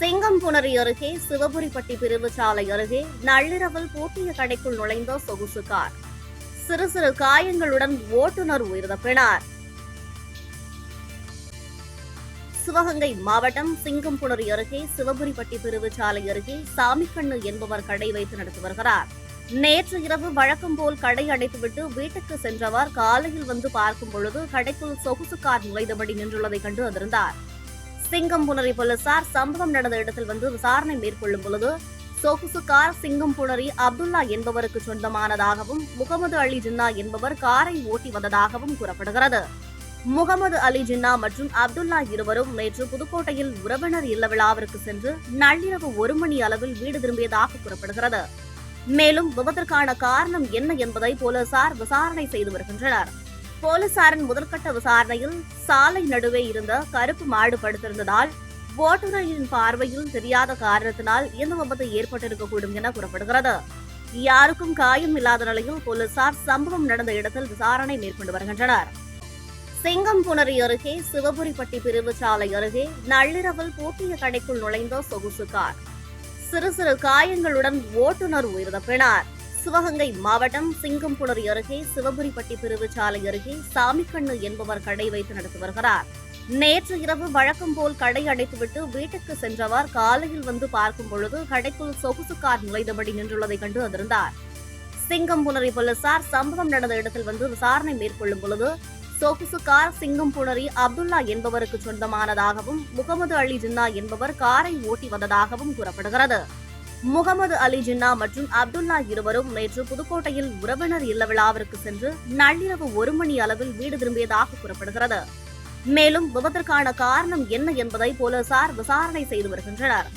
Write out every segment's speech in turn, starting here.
சிங்கம்புணரி அருகே சிவபுரிப்பட்டி பிரிவு சாலை அருகே நள்ளிரவில் பூட்டிய கடைக்குள் நுழைந்த சொகுசு கார் சிறு சிறு காயங்களுடன் ஓட்டுநர் உயிரிழப்பினார். சிவகங்கை மாவட்டம் சிங்கம்புணரி அருகே சிவபுரிப்பட்டி பிரிவு சாலை அருகே சாமிக்கண்ணு என்பவர் கடை வைத்து நடத்தி வருகிறார். நேற்று இரவு வழக்கம் போல் கடை அடைத்துவிட்டு வீட்டுக்கு சென்றவர் காலையில் வந்து பார்க்கும் பொழுது கடைக்குள் சொகுசு கார் நுழைந்தபடி நின்றுள்ளதை கண்டு அதிர்ந்தார். சிங்கம்புணரி போலீசார் சம்பவம் நடந்த இடத்தில் வந்து விசாரணை மேற்கொள்ளும் பொழுது சொகுசு கார் சிங்கம் புணரி அப்துல்லா என்பவருக்கு சொந்தமானதாகவும் முகமது அலி ஜின்னா என்பவர் காரை ஓட்டி வந்ததாகவும் கூறப்படுகிறது. முகமது அலி ஜின்னா மற்றும் அப்துல்லா இருவரும் நேற்று புதுக்கோட்டையில் உறவினர் இல்ல விழாவிற்கு சென்று நள்ளிரவு ஒரு மணி அளவில் வீடு திரும்பியதாக கூறப்படுகிறது. மேலும் விபத்திற்கான காரணம் என்ன என்பதை போலீசார் விசாரணை செய்து வருகின்றனர். போலீசாரின் முதற்கட்ட விசாரணையில் சாலை நடுவே இருந்த கருப்பு மாடு படுத்திருந்ததால் ஓட்டுநரின் பார்வையில் தெரியாத காரணத்தினால் இந்த விபத்து ஏற்பட்டிருக்கக்கூடும் என கூறப்படுகிறது. யாருக்கும் காயம் இல்லாத நிலையில் போலீசார் சம்பவம் நடந்த இடத்தில் விசாரணை மேற்கொண்டு வருகின்றனர். சிங்கம்புணரி அருகே சிவபுரிப்பட்டி பிரிவு சாலை அருகே நள்ளிரவில் பூட்டிய கடைக்குள் நுழைந்த சொகுசு கார். சிறு சிறு காயங்களுடன் ஓட்டுநர் உயிரிழப்பினார். சிவகங்கை மாவட்டம் சிங்கம்புணர் அருகே சிவபுரிப்பட்டி பிரிவு சாலை அருகே சாமிக்கண்ணு என்பவர் கடை வைத்து நடத்தி வருகிறார். நேற்று இரவு வழக்கம் போல் கடை அடைத்துவிட்டு வீட்டுக்கு சென்றவர் காலையில் வந்து பார்க்கும் பொழுது கடைக்குள் சொகுசு கார் நுழைந்தபடி நின்றுள்ளதை கண்டு அதிர்ந்தார். சிங்கம்புணரி போலீசார் சம்பவம் நடந்த இடத்தில் வந்து விசாரணை மேற்கொள்ளும் பொழுது சொகுசு கார் சிங்கம்புணரி அப்துல்லா என்பவருக்கு சொந்தமானதாகவும் முகமது அலி ஜின்னா என்பவர் காரை ஓட்டி வந்ததாகவும் கூறப்படுகிறது. முகமது அலி ஜின்னா மற்றும் அப்துல்லா இருவரும் நேற்று புதுக்கோட்டையில் உறவினர் இல்ல விழாவிற்கு சென்று நள்ளிரவு ஒரு மணி அளவில் வீடு திரும்பியதாக கூறப்படுகிறது. மேலும் விபத்திற்கான காரணம் என்ன என்பதை போலீசார் விசாரணை செய்து வருகின்றனர்.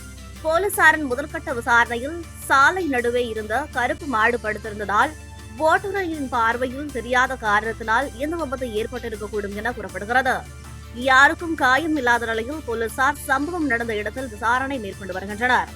போலீசாரின் முதற்கட்ட விசாரணையில் சாலை நடுவே இருந்த கருப்பு மாடு படுத்திருந்ததால் ஓட்டுநரின் பார்வையில் தெரியாத காரணத்தினால் இந்த விபத்து ஏற்பட்டிருக்கக்கூடும் என கூறப்படுகிறது. யாருக்கும் காயம் இல்லாத நிலையில் போலீசார் சம்பவம் நடந்த இடத்தில் விசாரணை மேற்கொண்டு வருகின்றனர்.